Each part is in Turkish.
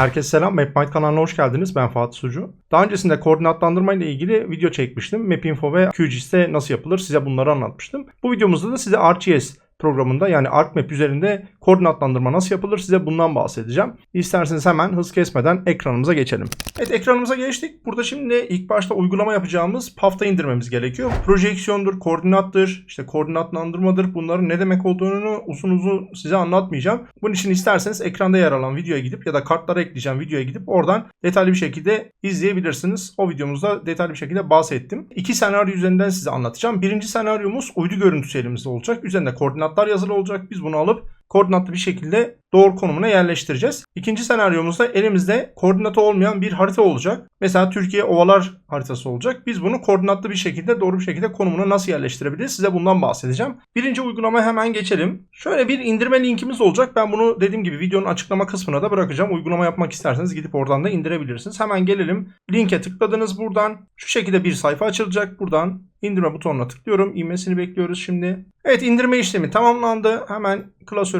Herkese selam. MapMind kanalına hoş geldiniz. Ben Fatih Sucu. Daha öncesinde koordinatlandırma ile ilgili video çekmiştim. Mapinfo ve QGIS'te nasıl yapılır size bunları anlatmıştım. Bu videomuzda da size ArcGIS programında yani ArcMap üzerinde koordinatlandırma nasıl yapılır size bundan bahsedeceğim. İsterseniz hemen hız kesmeden ekranımıza geçelim. Evet ekranımıza geçtik. Burada şimdi ilk başta uygulama yapacağımız PAF'ta indirmemiz gerekiyor. Projeksiyondur, koordinattır, işte koordinatlandırmadır. Bunların ne demek olduğunu uzun uzun size anlatmayacağım. Bunun için isterseniz ekranda yer alan videoya gidip ya da kartlara ekleyeceğim videoya gidip oradan detaylı bir şekilde izleyebilirsiniz. O videomuzda detaylı bir şekilde bahsettim. İki senaryo üzerinden size anlatacağım. Birinci senaryomuz uydu görüntüsü elimizde olacak. Üzerinde koordinatlar yazılı olacak. Biz bunu alıp koordinatlı bir şekilde doğru konumuna yerleştireceğiz. İkinci senaryomuzda elimizde koordinatı olmayan bir harita olacak. Mesela Türkiye ovalar haritası olacak. Biz bunu koordinatlı bir şekilde doğru bir şekilde konumuna nasıl yerleştirebiliriz? Size bundan bahsedeceğim. Birinci uygulamaya hemen geçelim. Şöyle bir indirme linkimiz olacak. Ben bunu dediğim gibi videonun açıklama kısmına da bırakacağım. Uygulama yapmak isterseniz gidip oradan da indirebilirsiniz. Hemen gelelim. Linke tıkladınız buradan. Şu şekilde bir sayfa açılacak. Buradan indirme butonuna tıklıyorum. İnmesini bekliyoruz şimdi. Evet indirme işlemi tamamlandı. Hemen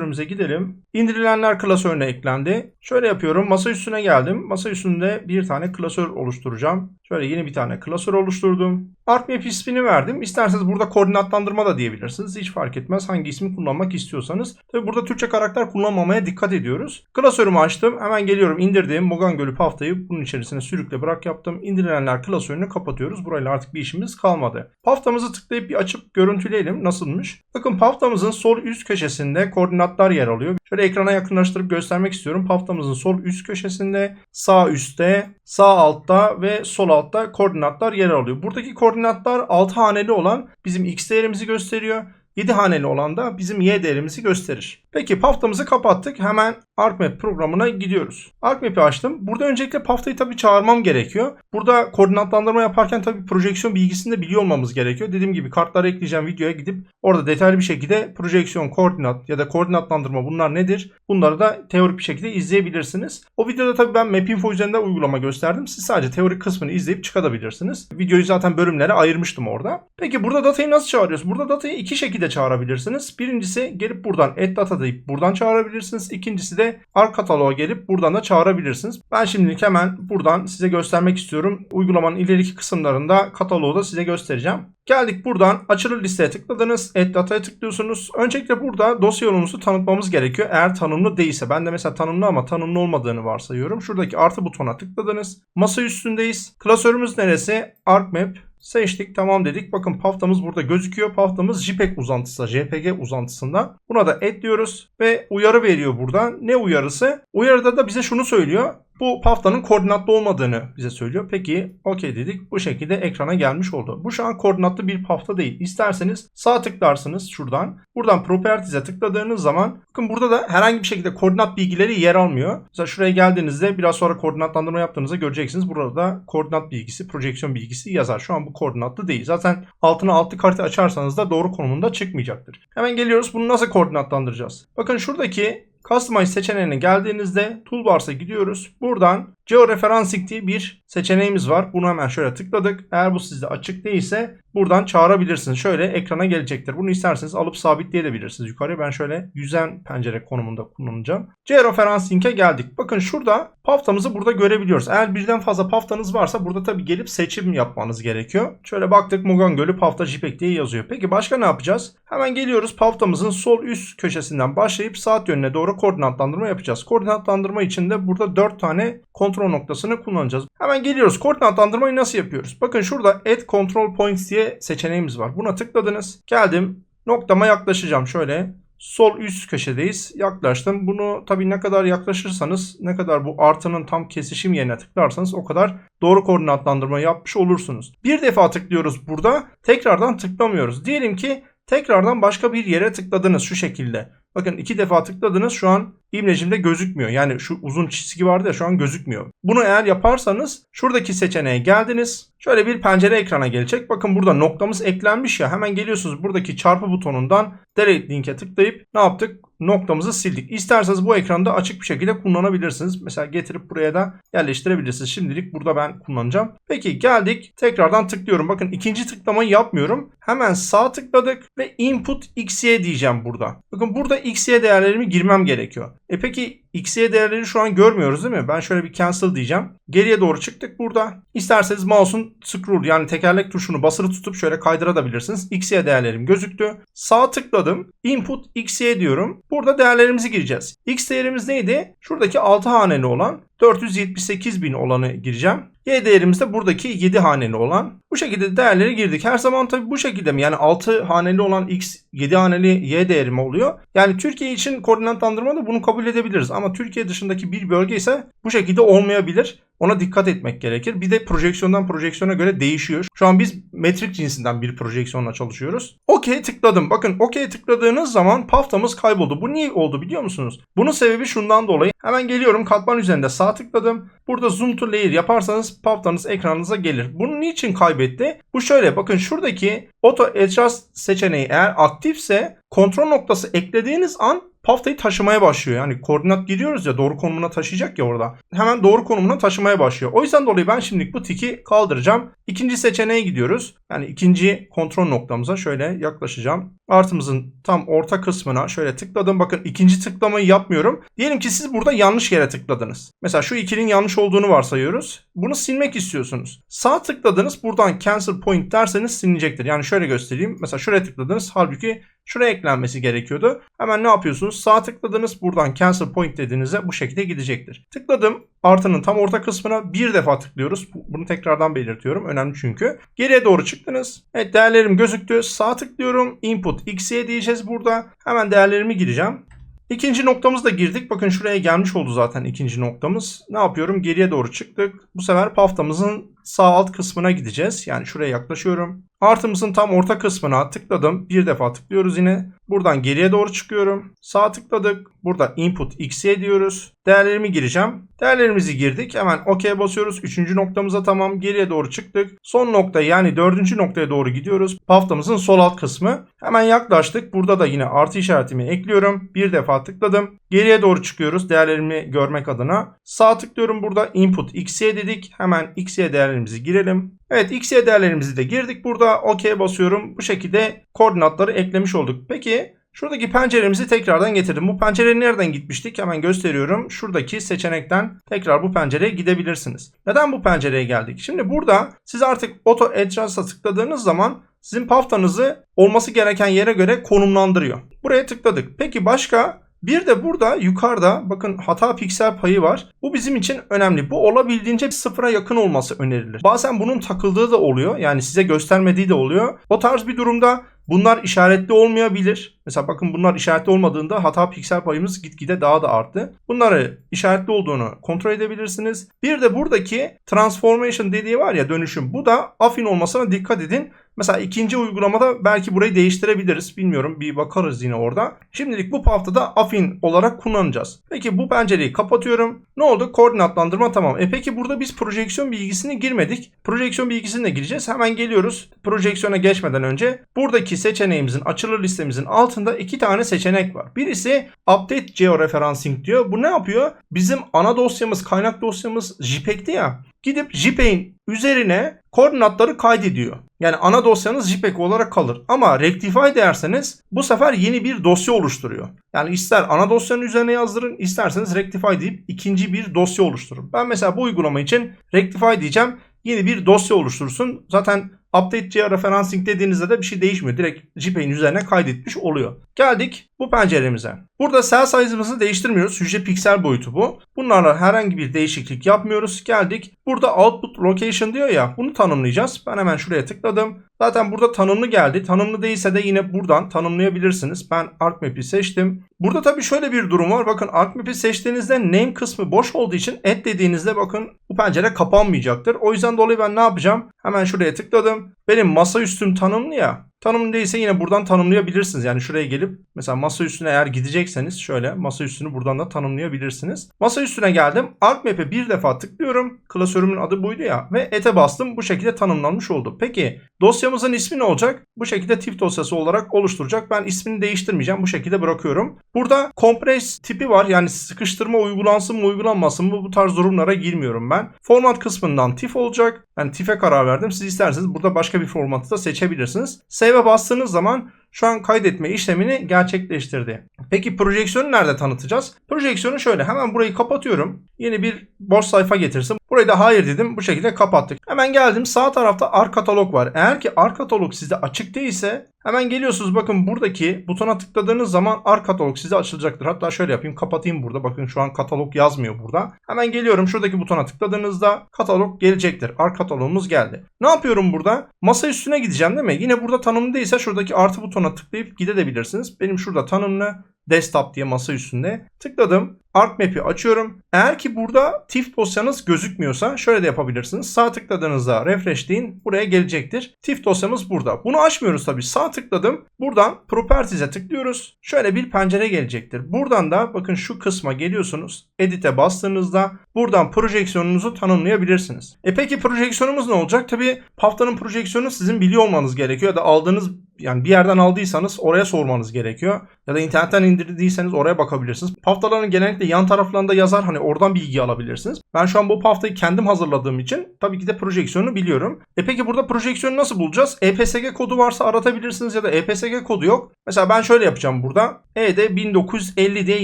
klasörümüze gidelim. İndirilenler klasörüne eklendi. Şöyle yapıyorum. Masa üstüne geldim. Masa üstünde bir tane klasör oluşturacağım. Şöyle yeni bir tane klasör oluşturdum. ArcMap ismini verdim. İsterseniz burada koordinatlandırma da diyebilirsiniz. Hiç fark etmez hangi ismi kullanmak istiyorsanız. Tabi burada Türkçe karakter kullanmamaya dikkat ediyoruz. Klasörümü açtım. Hemen geliyorum indirdiğim Mogan Gölü paftayı bunun içerisine sürükle bırak yaptım. İndirilenler klasörünü kapatıyoruz. Burayla artık bir işimiz kalmadı. Paftamızı tıklayıp bir açıp görüntüleyelim. Nasılmış? Bakın paftamızın sol üst köşesinde koordinatlar yer alıyor. Şöyle ekrana yakınlaştırıp göstermek istiyorum. Paftamızın sol üst köşesinde, sağ üstte, sağ altta ve sol altta koordinatlar yer alıyor. Buradaki koordinatlar 6 haneli olan bizim x değerimizi gösteriyor. 7 haneli olan da bizim y değerimizi gösterir. Peki paftamızı kapattık. Hemen ArcMap programına gidiyoruz. ArcMap'i açtım. Burada öncelikle paftayı tabii çağırmam gerekiyor. Burada koordinatlandırma yaparken tabii projeksiyon bilgisini de biliyor olmamız gerekiyor. Dediğim gibi kartları ekleyeceğim videoya gidip orada detaylı bir şekilde projeksiyon, koordinat ya da koordinatlandırma bunlar nedir? Bunları da teorik bir şekilde izleyebilirsiniz. O videoda tabii ben Mapinfo üzerinde uygulama gösterdim. Siz sadece teorik kısmını izleyip çıkabilirsiniz. Videoyu zaten bölümlere ayırmıştım orada. Peki burada datayı nasıl çağırıyoruz? Burada datayı iki şekilde çağırabilirsiniz. Birincisi gelip buradan add data deyip buradan çağırabilirsiniz. İkincisi de ark kataloğa gelip buradan da çağırabilirsiniz. Ben şimdilik hemen buradan size göstermek istiyorum. Uygulamanın ileriki kısımlarında kataloğu da size göstereceğim. Geldik buradan açılı listeye tıkladınız. Add data'ya tıklıyorsunuz. Öncelikle burada dosya yolumuzu tanıtmamız gerekiyor. Eğer tanımlı değilse. Ben de mesela tanımlı ama tanımlı olmadığını varsayıyorum. Şuradaki artı butona tıkladınız. Masa üstündeyiz. Klasörümüz neresi? ArcMap. Seçtik tamam dedik. Bakın paftamız burada gözüküyor. Paftamız JPEG uzantısı, JPG uzantısında. Buna da et diyoruz ve uyarı veriyor burada. Ne uyarısı? Uyarıda da bize şunu söylüyor. Bu paftanın koordinatlı olmadığını bize söylüyor. Peki okey dedik. Bu şekilde ekrana gelmiş oldu. Bu şu an koordinatlı bir pafta değil. İsterseniz sağ tıklarsınız şuradan. Buradan Properties'e tıkladığınız zaman bakın burada da herhangi bir şekilde koordinat bilgileri yer almıyor. Mesela şuraya geldiğinizde biraz sonra koordinatlandırma yaptığınızda göreceksiniz. Burada da koordinat bilgisi, projeksiyon bilgisi yazar. Şu an bu koordinatlı değil. Zaten altına altı kartı açarsanız da doğru konumunda çıkmayacaktır. Hemen geliyoruz. Bunu nasıl koordinatlandıracağız? Bakın şuradaki Customize seçeneğine geldiğinizde Toolbars'a gidiyoruz. Buradan Georeferencing diye bir seçeneğimiz var. Bunu hemen şöyle tıkladık. Eğer bu sizde açık değilse buradan çağırabilirsiniz. Şöyle ekrana gelecektir. Bunu isterseniz alıp sabitleyebilirsiniz yukarıya. Ben şöyle yüzen pencere konumunda kullanacağım. Georeferencing'e geldik. Bakın şurada paftamızı burada görebiliyoruz. Eğer birden fazla paftanız varsa burada tabii gelip seçim yapmanız gerekiyor. Şöyle baktık Mugan Gölü pafta JPEG diye yazıyor. Peki başka ne yapacağız? Hemen geliyoruz paftamızın sol üst köşesinden başlayıp saat yönüne doğru koordinatlandırma yapacağız. Koordinatlandırma için de burada 4 tane kontrol noktasını kullanacağız. Hemen geliyoruz. Koordinatlandırmayı nasıl yapıyoruz? Bakın şurada Add Control Points diye seçeneğimiz var. Buna tıkladınız. Geldim. Noktama yaklaşacağım. Şöyle sol üst köşedeyiz. Yaklaştım. Bunu tabii ne kadar yaklaşırsanız, ne kadar bu artının tam kesişim yerine tıklarsanız o kadar doğru koordinatlandırma yapmış olursunuz. Bir defa tıklıyoruz burada. Tekrardan tıklamıyoruz. Diyelim ki tekrardan başka bir yere tıkladınız şu şekilde. Bakın iki defa tıkladınız şu an imlecimde gözükmüyor. Yani şu uzun çizgi vardı ya şu an gözükmüyor. Bunu eğer yaparsanız şuradaki seçeneğe geldiniz. Şöyle bir pencere ekrana gelecek. Bakın burada noktamız eklenmiş ya hemen geliyorsunuz buradaki çarpı butonundan delete linke tıklayıp ne yaptık? Noktamızı sildik. İsterseniz bu ekranda açık bir şekilde kullanabilirsiniz. Mesela getirip buraya da yerleştirebilirsiniz. Şimdilik burada ben kullanacağım. Peki geldik. Tekrardan tıklıyorum. Bakın ikinci tıklamayı yapmıyorum. Hemen sağ tıkladık ve input xy diyeceğim burada. Bakın burada xy değerlerimi girmem gerekiyor. E peki XY değerleri şu an görmüyoruz değil mi? Ben şöyle bir cancel diyeceğim. Geriye doğru çıktık burada. İsterseniz mouse'un scroll yani tekerlek tuşunu basılı tutup şöyle kaydırabilirsiniz. XY değerlerim gözüktü. Sağ tıkladım. Input XY diyorum. Burada değerlerimizi gireceğiz. X değerimiz neydi? Şuradaki 6 haneli olan 478 bin olanı gireceğim. Y değerimiz de buradaki 7 haneli olan. Bu şekilde değerleri girdik. Her zaman tabii bu şekilde mi? Yani 6 haneli olan X, 7 haneli Y değeri mi oluyor? Yani Türkiye için koordinatlandırmada bunu kabul edebiliriz. Ama Türkiye dışındaki bir bölge ise bu şekilde olmayabilir. Ona dikkat etmek gerekir. Bir de projeksiyondan projeksiyona göre değişiyor. Şu an biz metrik cinsinden bir projeksiyonla çalışıyoruz. OK tıkladım. Bakın OK tıkladığınız zaman paftamız kayboldu. Bu niye oldu biliyor musunuz? Bunun sebebi şundan dolayı. Hemen geliyorum katman üzerinde sağ tıkladım. Burada zoom to layer yaparsanız paftanız ekranınıza gelir. Bunu niçin kaybetti? Bu şöyle bakın şuradaki auto adjust seçeneği eğer aktifse kontrol noktası eklediğiniz an paftayı taşımaya başlıyor. Yani koordinat giriyoruz ya doğru konumuna taşıyacak ya orada. Hemen doğru konumuna taşımaya başlıyor. O yüzden dolayı ben şimdilik bu tiki kaldıracağım. İkinci seçeneğe gidiyoruz. Yani ikinci kontrol noktamıza şöyle yaklaşacağım. Artımızın tam orta kısmına şöyle tıkladım. Bakın ikinci tıklamayı yapmıyorum. Diyelim ki siz burada yanlış yere tıkladınız. Mesela şu ikilinin yanlış olduğunu varsayıyoruz. Bunu silmek istiyorsunuz. Sağ tıkladınız. Buradan cancel point derseniz silinecektir. Yani şöyle göstereyim. Mesela şuraya tıkladınız. Halbuki şuraya eklenmesi gerekiyordu. Hemen ne yapıyorsunuz? Sağ tıkladınız. Buradan cancel point dediğinizde bu şekilde gidecektir. Tıkladım. Artının tam orta kısmına bir defa tıklıyoruz. Bunu tekrardan belirtiyorum. Önemli çünkü. Geriye doğru çıktınız. Evet değerlerim gözüktü. Sağ tıklıyorum. Input x'ye diyeceğiz burada. Hemen değerlerimi gireceğim. İkinci noktamız da girdik. Bakın şuraya gelmiş oldu zaten ikinci noktamız. Ne yapıyorum? Geriye doğru çıktık. Bu sefer paftamızın sağ alt kısmına gideceğiz. Yani şuraya yaklaşıyorum. Artımızın tam orta kısmına tıkladım. Bir defa tıklıyoruz yine. Buradan geriye doğru çıkıyorum. Sağ tıkladık. Burada input x'ye diyoruz. Değerlerimi gireceğim. Değerlerimizi girdik. Hemen OK basıyoruz. Üçüncü noktamıza tamam. Geriye doğru çıktık. Son nokta yani dördüncü noktaya doğru gidiyoruz. Paftamızın sol alt kısmı. Hemen yaklaştık. Burada da yine artı işaretimi ekliyorum. Bir defa tıkladım. Geriye doğru çıkıyoruz. Değerlerimi görmek adına. Sağ tıklıyorum burada. Input x'ye dedik. Hemen x'ye değerlerimizi girelim. Evet x'ye değerlerimizi de girdik. Burada OK basıyorum. Bu şekilde koordinatları eklemiş olduk. Peki Şuradaki penceremizi tekrardan getirdim. Bu pencere nereden gitmiştik? Hemen gösteriyorum. Şuradaki seçenekten tekrar bu pencereye gidebilirsiniz. Neden bu pencereye geldik? Şimdi burada siz artık Auto Adjust'a tıkladığınız zaman sizin paftanızı olması gereken yere göre konumlandırıyor. Buraya tıkladık. Peki başka bir de burada yukarıda bakın hata piksel payı var. Bu bizim için önemli. Bu olabildiğince sıfıra yakın olması önerilir. Bazen bunun takıldığı da oluyor. Yani size göstermediği de oluyor. O tarz bir durumda Bunlar işaretli olmayabilir. Mesela bakın bunlar işaretli olmadığında hata piksel payımız gitgide daha da arttı. Bunları işaretli olduğunu kontrol edebilirsiniz. Bir de buradaki transformation dediği var ya dönüşüm. Bu da afin olmasına dikkat edin. Mesela ikinci uygulamada belki burayı değiştirebiliriz. Bilmiyorum bir bakarız yine orada. Şimdilik bu haftada afin olarak kullanacağız. Peki bu pencereyi kapatıyorum. Ne oldu? Koordinatlandırma tamam. E peki burada biz projeksiyon bilgisini girmedik. Projeksiyon bilgisini de gireceğiz. Hemen geliyoruz. Projeksiyona geçmeden önce buradaki seçeneğimizin açılır listemizin altında iki tane seçenek var. Birisi Update Georeferencing diyor. Bu ne yapıyor? Bizim ana dosyamız, kaynak dosyamız JPEG'ti ya. Gidip JPEG'in üzerine koordinatları kaydediyor. Yani ana dosyanız JPEG olarak kalır. Ama Rectify derseniz bu sefer yeni bir dosya oluşturuyor. Yani ister ana dosyanın üzerine yazdırın isterseniz Rectify deyip ikinci bir dosya oluşturun. Ben mesela bu uygulama için Rectify diyeceğim. Yeni bir dosya oluştursun. Zaten Update georeferencing dediğinizde de bir şey değişmiyor. Direkt JPEG'in üzerine kaydetmiş oluyor. Geldik bu penceremize. Burada cell size'ımızı değiştirmiyoruz. Hücre piksel boyutu bu. Bunlarla herhangi bir değişiklik yapmıyoruz. Geldik. Burada output location diyor ya. Bunu tanımlayacağız. Ben hemen şuraya tıkladım. Zaten burada tanımlı geldi. Tanımlı değilse de yine buradan tanımlayabilirsiniz. Ben ArcMap'i seçtim. Burada tabii şöyle bir durum var. Bakın ArcMap'i seçtiğinizde name kısmı boş olduğu için add dediğinizde bakın bu pencere kapanmayacaktır. O yüzden dolayı ben ne yapacağım? Hemen şuraya tıkladım. Benim masaüstüm tanımlı ya. Tanımlı değilse yine buradan tanımlayabilirsiniz. Yani şuraya gelip mesela masa üstüne eğer gidecekseniz şöyle masa üstünü buradan da tanımlayabilirsiniz. Masa üstüne geldim. ArcMap'e bir defa tıklıyorum. Klasörümün adı buydu ya. Ve ete bastım. Bu şekilde tanımlanmış oldu. Peki dosyamızın ismi ne olacak? Bu şekilde tip dosyası olarak oluşturacak. Ben ismini değiştirmeyeceğim. Bu şekilde bırakıyorum. Burada compress tipi var. Yani sıkıştırma uygulansın mı uygulanmasın mı bu tarz durumlara girmiyorum ben. Format kısmından TIFF olacak. Ben TIFF'e karar verdim. Siz isterseniz burada başka bir formatı da seçebilirsiniz. Save'e bastığınız zaman şu an kaydetme işlemini gerçekleştirdi. Peki projeksiyonu nerede tanıtacağız? Projeksiyonu şöyle hemen burayı kapatıyorum. Yeni bir boş sayfa getirsin. Burayı da hayır dedim. Bu şekilde kapattık. Hemen geldim. Sağ tarafta art katalog var. Eğer ki art katalog sizde açık değilse hemen geliyorsunuz. Bakın buradaki butona tıkladığınız zaman art katalog size açılacaktır. Hatta şöyle yapayım. Kapatayım burada. Bakın şu an katalog yazmıyor burada. Hemen geliyorum. Şuradaki butona tıkladığınızda katalog gelecektir. Art katalogumuz geldi. Ne yapıyorum burada? Masa üstüne gideceğim değil mi? Yine burada tanımlı değilse şuradaki artı butona tıklayıp gidebilirsiniz. Benim şurada tanımlı desktop diye masa üstünde tıkladım. ArcMap'i açıyorum. Eğer ki burada TIFF dosyanız gözükmüyorsa şöyle de yapabilirsiniz. Sağ tıkladığınızda refresh deyin. Buraya gelecektir. TIFF dosyamız burada. Bunu açmıyoruz tabii. Sağ tıkladım. Buradan Properties'e tıklıyoruz. Şöyle bir pencere gelecektir. Buradan da bakın şu kısma geliyorsunuz. Edit'e bastığınızda buradan projeksiyonunuzu tanımlayabilirsiniz. E peki projeksiyonumuz ne olacak? Tabii haftanın projeksiyonu sizin biliyor olmanız gerekiyor ya da aldığınız yani bir yerden aldıysanız oraya sormanız gerekiyor. Ya da internetten indirdiyseniz oraya bakabilirsiniz. Haftaların genellikle yan taraflarında yazar hani oradan bilgi alabilirsiniz. Ben şu an bu haftayı kendim hazırladığım için tabii ki de projeksiyonu biliyorum. E peki burada projeksiyonu nasıl bulacağız? EPSG kodu varsa aratabilirsiniz ya da EPSG kodu yok. Mesela ben şöyle yapacağım burada. E'de 1950 diye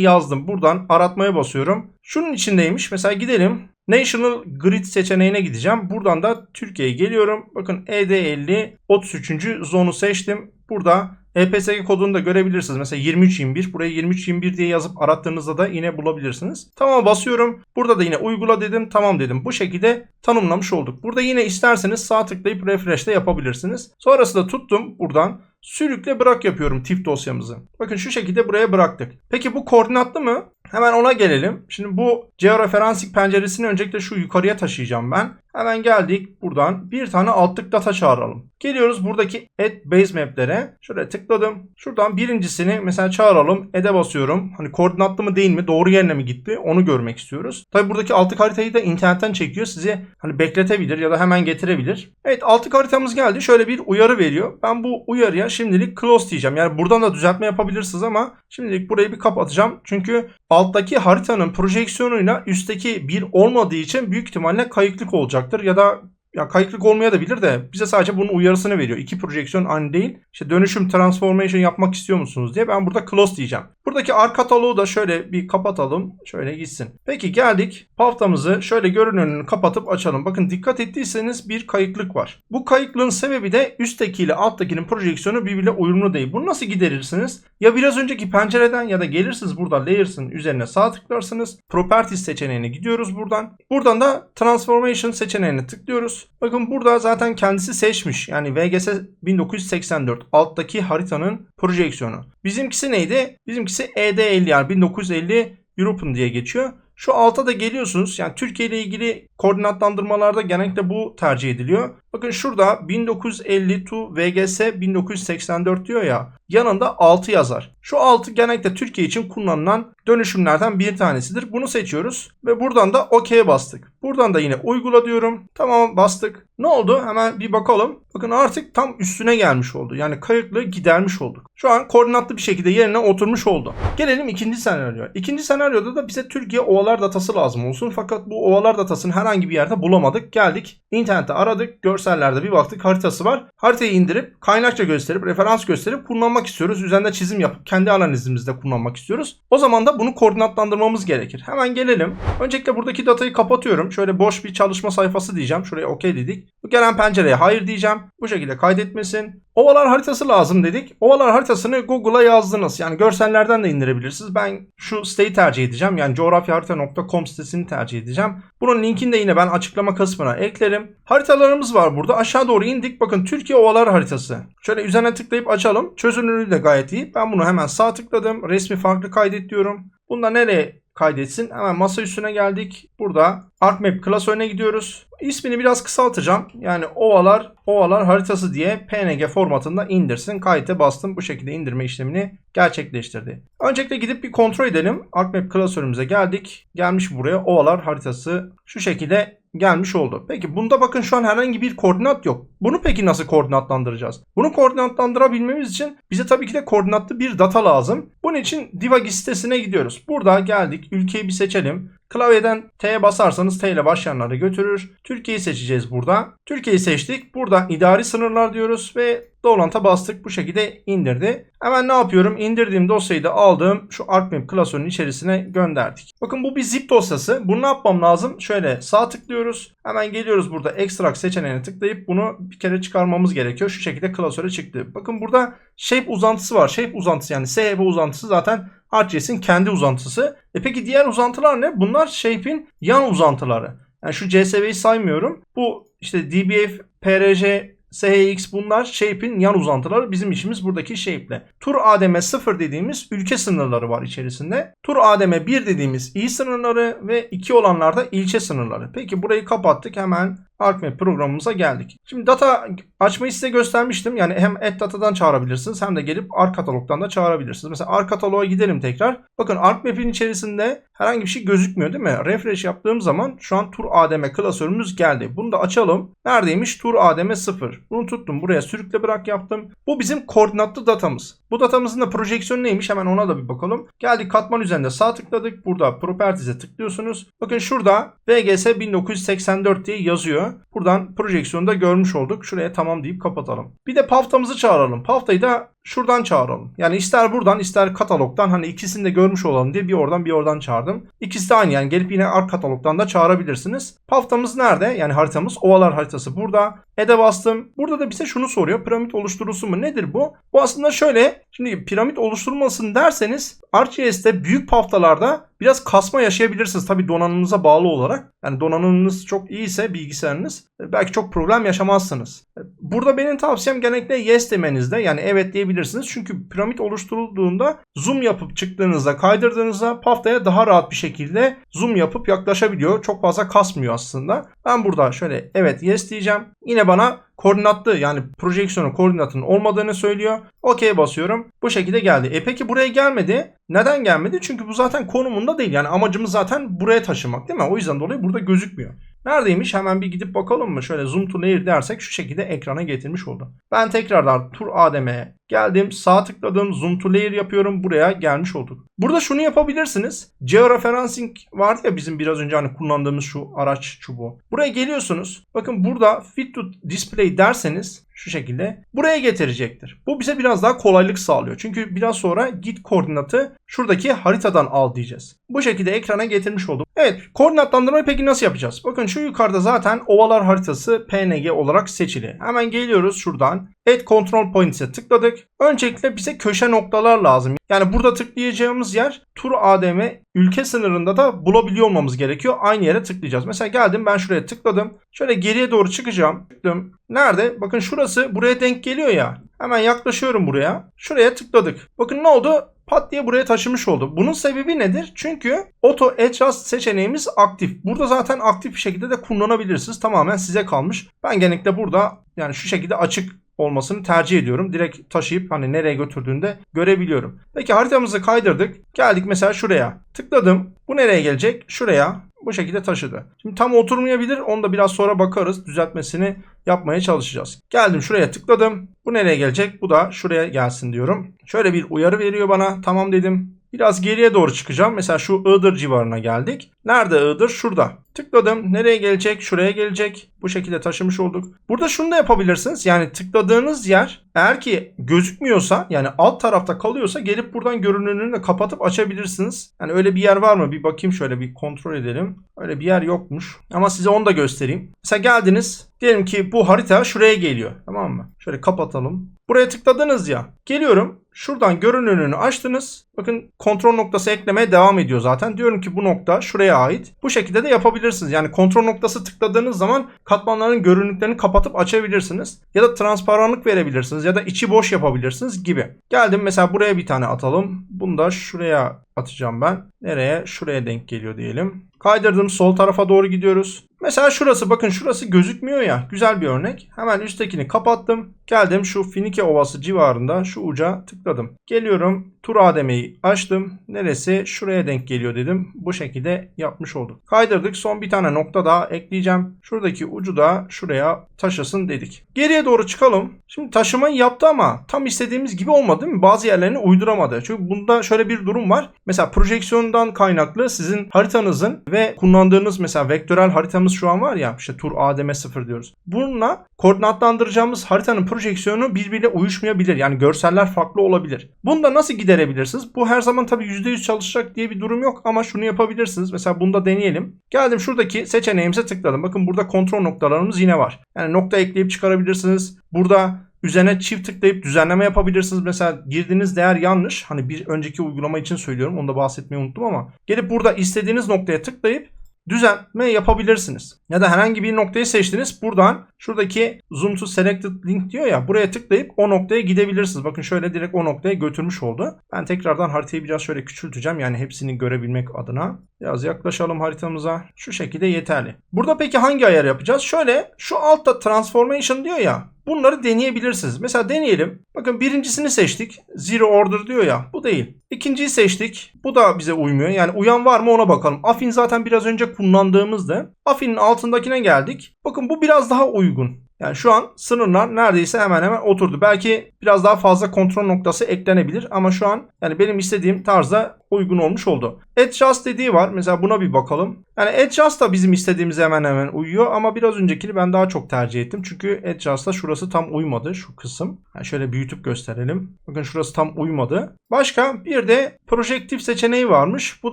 yazdım. Buradan aratmaya basıyorum. Şunun içindeymiş. Mesela gidelim. National Grid seçeneğine gideceğim. Buradan da Türkiye'ye geliyorum. Bakın E ED50 33. zonu seçtim. Burada EPSG kodunu da görebilirsiniz. Mesela 2321. Buraya 2321 diye yazıp arattığınızda da yine bulabilirsiniz. Tamam basıyorum. Burada da yine uygula dedim. Tamam dedim. Bu şekilde tanımlamış olduk. Burada yine isterseniz sağ tıklayıp refresh de yapabilirsiniz. Sonrasında tuttum buradan. Sürükle bırak yapıyorum TIFF dosyamızı. Bakın şu şekilde buraya bıraktık. Peki bu koordinatlı mı? Hemen ona gelelim. Şimdi bu georeferansing penceresini öncelikle şu yukarıya taşıyacağım ben. Hemen geldik buradan bir tane altlık data çağıralım. Geliyoruz buradaki add base map'lere. Şöyle tıkladım. Şuradan birincisini mesela çağıralım. Add'e basıyorum. Hani koordinatlı mı değil mi? Doğru yerine mi gitti? Onu görmek istiyoruz. Tabi buradaki altlık haritayı da internetten çekiyor. Sizi hani bekletebilir ya da hemen getirebilir. Evet altlık haritamız geldi. Şöyle bir uyarı veriyor. Ben bu uyarıya şimdilik close diyeceğim. Yani buradan da düzeltme yapabilirsiniz ama şimdilik burayı bir kapatacağım. Çünkü alttaki haritanın projeksiyonuyla üstteki bir olmadığı için büyük ihtimalle kayıklık olacaktır ya da ya kayıklık olmaya da bilir de bize sadece bunun uyarısını veriyor. İki projeksiyon aynı değil. İşte dönüşüm transformation yapmak istiyor musunuz diye ben burada close diyeceğim. Buradaki ar kataloğu da şöyle bir kapatalım. Şöyle gitsin. Peki geldik. Haftamızı şöyle görünümünü kapatıp açalım. Bakın dikkat ettiyseniz bir kayıklık var. Bu kayıklığın sebebi de üstteki ile alttakinin projeksiyonu birbiriyle uyumlu değil. Bunu nasıl giderirsiniz? Ya biraz önceki pencereden ya da gelirsiniz burada Layers'ın üzerine sağ tıklarsınız. Properties seçeneğine gidiyoruz buradan. Buradan da Transformation seçeneğine tıklıyoruz. Bakın burada zaten kendisi seçmiş. Yani VGS 1984 alttaki haritanın projeksiyonu. Bizimkisi neydi? Bizimkisi ED50 yani 1950 European diye geçiyor. Şu alta da geliyorsunuz. Yani Türkiye ile ilgili koordinatlandırmalarda genellikle bu tercih ediliyor. Bakın şurada 1950 to VGS 1984 diyor ya. Yanında 6 yazar. Şu 6 genellikle Türkiye için kullanılan dönüşümlerden bir tanesidir. Bunu seçiyoruz ve buradan da OK'ye bastık. Buradan da yine uygula diyorum. Tamam bastık. Ne oldu? Hemen bir bakalım. Bakın artık tam üstüne gelmiş oldu. Yani kayıklığı gidermiş olduk. Şu an koordinatlı bir şekilde yerine oturmuş oldu. Gelelim ikinci senaryoya. İkinci senaryoda da bize Türkiye ovalar datası lazım olsun. Fakat bu ovalar datasını herhangi bir yerde bulamadık. Geldik internette aradık. Görsellerde bir baktık haritası var. Haritayı indirip kaynakça gösterip referans gösterip kullanmak istiyoruz. Üzerinde çizim yapıp kendi analizimizde kullanmak istiyoruz. O zaman da bunu koordinatlandırmamız gerekir. Hemen gelelim. Öncelikle buradaki datayı kapatıyorum. Şöyle boş bir çalışma sayfası diyeceğim. Şuraya OK dedik. Gelen pencereye hayır diyeceğim. Bu şekilde kaydetmesin. Ovalar haritası lazım dedik. Ovalar haritasını Google'a yazdınız. Yani görsellerden de indirebilirsiniz. Ben şu siteyi tercih edeceğim. Yani coğrafyaharita.com sitesini tercih edeceğim. Bunun linkini de yine ben açıklama kısmına eklerim. Haritalarımız var burada. Aşağı doğru indik. Bakın Türkiye ovalar haritası. Şöyle üzerine tıklayıp açalım. Çözünürlüğü de gayet iyi. Ben bunu hemen sağ tıkladım. Resmi farklı kaydet diyorum. Bunda nereye kaydetsin? Hemen masa üstüne geldik. Burada ArcMap klasörüne gidiyoruz. İsmini biraz kısaltacağım. Yani ovalar, ovalar haritası diye PNG formatında indirsin. Kayıta bastım. Bu şekilde indirme işlemini gerçekleştirdi. Öncelikle gidip bir kontrol edelim. ArcMap klasörümüze geldik. Gelmiş buraya ovalar haritası şu şekilde gelmiş oldu. Peki bunda bakın şu an herhangi bir koordinat yok. Bunu peki nasıl koordinatlandıracağız? Bunu koordinatlandırabilmemiz için bize tabii ki de koordinatlı bir data lazım. Bunun için Divagi sitesine gidiyoruz. Burada geldik. Ülkeyi bir seçelim. Klavyeden T'ye basarsanız T ile başlayanları götürür. Türkiye'yi seçeceğiz burada. Türkiye'yi seçtik. Burada idari sınırlar diyoruz ve Doğrulanta bastık. Bu şekilde indirdi. Hemen ne yapıyorum? İndirdiğim dosyayı da aldım. Şu ArcMap klasörünün içerisine gönderdik. Bakın bu bir zip dosyası. Bunu ne yapmam lazım? Şöyle sağ tıklıyoruz. Hemen geliyoruz burada extract seçeneğine tıklayıp bunu bir kere çıkarmamız gerekiyor. Şu şekilde klasöre çıktı. Bakın burada shape uzantısı var. Shape uzantısı yani SHB uzantısı zaten ArcGIS'in kendi uzantısı. E peki diğer uzantılar ne? Bunlar Shape'in yan uzantıları. Yani şu CSV'yi saymıyorum. Bu işte DBF, PRJ, SHX bunlar Shape'in yan uzantıları. Bizim işimiz buradaki Shape'le. Tur ADM 0 dediğimiz ülke sınırları var içerisinde. Tur ADM 1 dediğimiz il sınırları ve 2 olanlarda ilçe sınırları. Peki burayı kapattık. Hemen ArcMap programımıza geldik. Şimdi data açmayı size göstermiştim. Yani hem et datadan çağırabilirsiniz hem de gelip Arc katalogdan da çağırabilirsiniz. Mesela Arc kataloğa gidelim tekrar. Bakın ArcMap'in içerisinde herhangi bir şey gözükmüyor değil mi? Refresh yaptığım zaman şu an tur ADM klasörümüz geldi. Bunu da açalım. Neredeymiş? Tur ADM 0. Bunu tuttum. Buraya sürükle bırak yaptım. Bu bizim koordinatlı datamız. Bu datamızın da projeksiyonu neymiş? Hemen ona da bir bakalım. Geldik katman üzerinde sağ tıkladık. Burada Properties'e tıklıyorsunuz. Bakın şurada VGS 1984 diye yazıyor. Buradan projeksiyonu da görmüş olduk. Şuraya tamam deyip kapatalım. Bir de paftamızı çağıralım. Paftayı da şuradan çağıralım. Yani ister buradan ister katalogdan hani ikisini de görmüş olalım diye bir oradan bir oradan çağırdım. İkisi de aynı yani gelip yine ark katalogdan da çağırabilirsiniz. Paftamız nerede? Yani haritamız ovalar haritası burada. Ede bastım. Burada da bize şunu soruyor. Piramit oluşturulsun mu? Nedir bu? Bu aslında şöyle. Şimdi piramit oluşturulmasın derseniz ArcGIS'te büyük paftalarda biraz kasma yaşayabilirsiniz. Tabi donanımınıza bağlı olarak. Yani donanımınız çok iyiyse bilgisayarınız belki çok problem yaşamazsınız. Burada benim tavsiyem genellikle yes demenizde. Yani evet diyebilirsiniz. Çünkü piramit oluşturulduğunda zoom yapıp çıktığınızda kaydırdığınızda paftaya daha rahat bir şekilde zoom yapıp yaklaşabiliyor. Çok fazla kasmıyor aslında. Ben burada şöyle evet yes diyeceğim. Yine bana koordinatlı yani projeksiyonu koordinatının olmadığını söylüyor. OK basıyorum. Bu şekilde geldi. E peki buraya gelmedi. Neden gelmedi? Çünkü bu zaten konumunda değil. Yani amacımız zaten buraya taşımak değil mi? O yüzden dolayı burada gözükmüyor. Neredeymiş? Hemen bir gidip bakalım mı? Şöyle zoom to layer dersek şu şekilde ekrana getirmiş oldu. Ben tekrardan tur ADM'ye geldim. Sağ tıkladım. Zoom to layer yapıyorum. Buraya gelmiş olduk. Burada şunu yapabilirsiniz. Georeferencing vardı ya bizim biraz önce hani kullandığımız şu araç çubuğu. Buraya geliyorsunuz. Bakın burada fit to display derseniz şu şekilde buraya getirecektir. Bu bize biraz daha kolaylık sağlıyor. Çünkü biraz sonra git koordinatı şuradaki haritadan al diyeceğiz. Bu şekilde ekrana getirmiş oldum. Evet koordinatlandırmayı peki nasıl yapacağız? Bakın şu yukarıda zaten ovalar haritası PNG olarak seçili. Hemen geliyoruz şuradan. Add Control Points'e tıkladık. Öncelikle bize köşe noktalar lazım. Yani burada tıklayacağımız yer tur ADM ülke sınırında da bulabiliyor olmamız gerekiyor. Aynı yere tıklayacağız. Mesela geldim ben şuraya tıkladım. Şöyle geriye doğru çıkacağım. Tıkladım. Nerede? Bakın şurası buraya denk geliyor ya. Hemen yaklaşıyorum buraya. Şuraya tıkladık. Bakın ne oldu? pat diye buraya taşımış oldu. Bunun sebebi nedir? Çünkü Auto Adjust seçeneğimiz aktif. Burada zaten aktif bir şekilde de kullanabilirsiniz. Tamamen size kalmış. Ben genellikle burada yani şu şekilde açık olmasını tercih ediyorum. Direkt taşıyıp hani nereye götürdüğünde görebiliyorum. Peki haritamızı kaydırdık. Geldik mesela şuraya. Tıkladım. Bu nereye gelecek? Şuraya. Bu şekilde taşıdı. Şimdi tam oturmayabilir. Onu da biraz sonra bakarız. Düzeltmesini yapmaya çalışacağız. Geldim şuraya tıkladım. Bu nereye gelecek? Bu da şuraya gelsin diyorum. Şöyle bir uyarı veriyor bana. Tamam dedim. Biraz geriye doğru çıkacağım. Mesela şu Iğdır civarına geldik. Nerede Iğdır? Şurada. Tıkladım. Nereye gelecek? Şuraya gelecek. Bu şekilde taşımış olduk. Burada şunu da yapabilirsiniz. Yani tıkladığınız yer eğer ki gözükmüyorsa yani alt tarafta kalıyorsa gelip buradan görünümünü de kapatıp açabilirsiniz. Yani öyle bir yer var mı? Bir bakayım şöyle bir kontrol edelim. Öyle bir yer yokmuş. Ama size onu da göstereyim. Mesela geldiniz. Diyelim ki bu harita şuraya geliyor. Tamam mı? Şöyle kapatalım. Buraya tıkladınız ya. Geliyorum. Şuradan görünümünü açtınız. Bakın kontrol noktası eklemeye devam ediyor zaten. Diyorum ki bu nokta şuraya ait. Bu şekilde de yapabilirsiniz. Yani kontrol noktası tıkladığınız zaman katmanların görünüklerini kapatıp açabilirsiniz. Ya da transparanlık verebilirsiniz ya da içi boş yapabilirsiniz gibi. Geldim mesela buraya bir tane atalım. Bunu da şuraya atacağım ben. Nereye? Şuraya denk geliyor diyelim. Kaydırdım sol tarafa doğru gidiyoruz. Mesela şurası bakın şurası gözükmüyor ya. Güzel bir örnek. Hemen üsttekini kapattım. Geldim şu Finike Ovası civarında şu uca tıkladım. Geliyorum tur ADM'yi açtım. Neresi? Şuraya denk geliyor dedim. Bu şekilde yapmış olduk. Kaydırdık. Son bir tane nokta daha ekleyeceğim. Şuradaki ucu da şuraya taşısın dedik. Geriye doğru çıkalım. Şimdi taşımayı yaptı ama tam istediğimiz gibi olmadı değil mi? Bazı yerlerini uyduramadı. Çünkü bunda şöyle bir durum var. Mesela projeksiyondan kaynaklı sizin haritanızın ve kullandığınız mesela vektörel haritamız şu an var ya işte tur ADM 0 diyoruz. Bununla koordinatlandıracağımız haritanın projeksiyonu birbiriyle uyuşmayabilir. Yani görseller farklı olabilir. Bunu da nasıl giderebilirsiniz? Bu her zaman tabii %100 çalışacak diye bir durum yok ama şunu yapabilirsiniz. Mesela bunda deneyelim. Geldim şuradaki seçeneğimize tıkladım. Bakın burada kontrol noktalarımız yine var. Yani nokta ekleyip çıkarabilirsiniz. Burada üzerine çift tıklayıp düzenleme yapabilirsiniz. Mesela girdiğiniz değer yanlış. Hani bir önceki uygulama için söylüyorum. Onu da bahsetmeyi unuttum ama gelip burada istediğiniz noktaya tıklayıp düzenleme yapabilirsiniz. Ya da herhangi bir noktayı seçtiniz. Buradan şuradaki zoom to selected link diyor ya buraya tıklayıp o noktaya gidebilirsiniz. Bakın şöyle direkt o noktaya götürmüş oldu. Ben tekrardan haritayı biraz şöyle küçülteceğim. Yani hepsini görebilmek adına. Biraz yaklaşalım haritamıza. Şu şekilde yeterli. Burada peki hangi ayar yapacağız? Şöyle şu altta transformation diyor ya. Bunları deneyebilirsiniz. Mesela deneyelim. Bakın birincisini seçtik. Zero order diyor ya. Bu değil. İkinciyi seçtik. Bu da bize uymuyor. Yani uyan var mı ona bakalım. Afin zaten biraz önce kullandığımızdı. Afin'in altındakine geldik. Bakın bu biraz daha uygun. Yani şu an sınırlar neredeyse hemen hemen oturdu. Belki biraz daha fazla kontrol noktası eklenebilir ama şu an yani benim istediğim tarzda uygun olmuş oldu. Adjust dediği var. Mesela buna bir bakalım. Yani Adjust da bizim istediğimize hemen hemen uyuyor ama biraz öncekini ben daha çok tercih ettim. Çünkü Adjust'ta şurası tam uymadı şu kısım. Yani şöyle büyütüp gösterelim. Bakın şurası tam uymadı. Başka bir de projektif seçeneği varmış. Bu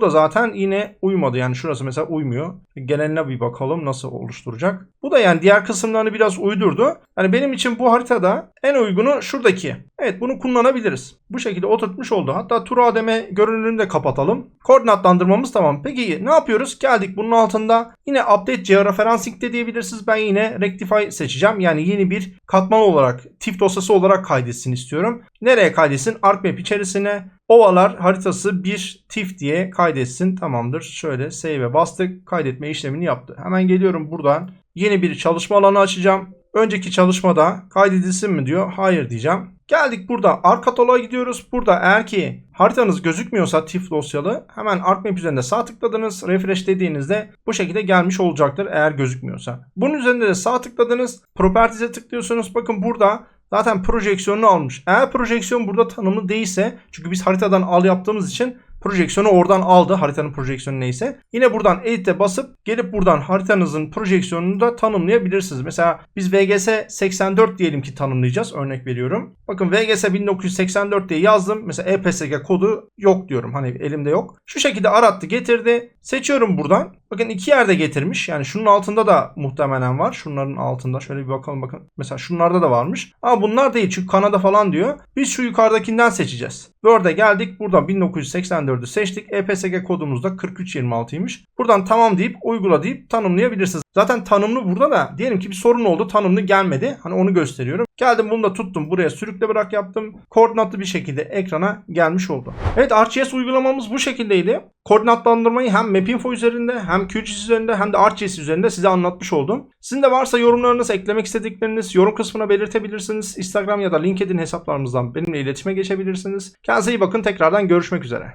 da zaten yine uymadı. Yani şurası mesela uymuyor. Geneline bir bakalım nasıl oluşturacak. Bu da yani diğer kısımlarını biraz uydurdu. Yani benim için bu haritada en uygunu şuradaki. Evet bunu kullanabiliriz. Bu şekilde oturtmuş oldu. Hatta tur ADM görünümünü de kapatalım. Koordinatlandırmamız tamam. Peki ne yapıyoruz? Geldik bunun altında yine update georeferencing de diyebilirsiniz. Ben yine rectify seçeceğim. Yani yeni bir katman olarak TIFF dosyası olarak kaydetsin istiyorum. Nereye kaydetsin? ArcMap içerisine ovalar haritası bir TIFF diye kaydetsin. Tamamdır. Şöyle save'e bastık. Kaydetme işlemini yaptı. Hemen geliyorum buradan. Yeni bir çalışma alanı açacağım. Önceki çalışmada kaydedilsin mi diyor. Hayır diyeceğim. Geldik burada ark kataloğa gidiyoruz. Burada eğer ki haritanız gözükmüyorsa TIFF dosyalı hemen ArcMap üzerinde sağ tıkladınız. Refresh dediğinizde bu şekilde gelmiş olacaktır eğer gözükmüyorsa. Bunun üzerinde de sağ tıkladınız. Properties'e tıklıyorsunuz. Bakın burada zaten projeksiyonunu almış. Eğer projeksiyon burada tanımlı değilse çünkü biz haritadan al yaptığımız için projeksiyonu oradan aldı. Haritanın projeksiyonu neyse. Yine buradan edit'e basıp gelip buradan haritanızın projeksiyonunu da tanımlayabilirsiniz. Mesela biz VGS 84 diyelim ki tanımlayacağız. Örnek veriyorum. Bakın VGS 1984 diye yazdım. Mesela EPSG kodu yok diyorum. Hani elimde yok. Şu şekilde arattı getirdi. Seçiyorum buradan. Bakın iki yerde getirmiş. Yani şunun altında da muhtemelen var. Şunların altında. Şöyle bir bakalım bakın. Mesela şunlarda da varmış. Ama bunlar değil. Çünkü Kanada falan diyor. Biz şu yukarıdakinden seçeceğiz. Word'e geldik. Buradan 1984'ü seçtik. EPSG kodumuz da 4326'ymış. Buradan tamam deyip uygula deyip tanımlayabilirsiniz. Zaten tanımlı burada da diyelim ki bir sorun oldu. Tanımlı gelmedi. Hani onu gösteriyorum. Geldim bunu da tuttum. Buraya sürükle bırak yaptım. Koordinatlı bir şekilde ekrana gelmiş oldu. Evet ArcGIS uygulamamız bu şekildeydi. Koordinatlandırmayı hem Mapinfo üzerinde hem QGIS üzerinde hem de ArcGIS üzerinde size anlatmış oldum. Sizin de varsa yorumlarınız, eklemek istedikleriniz yorum kısmına belirtebilirsiniz. Instagram ya da LinkedIn hesaplarımızdan benimle iletişime geçebilirsiniz. Kendinize iyi bakın. Tekrardan görüşmek üzere.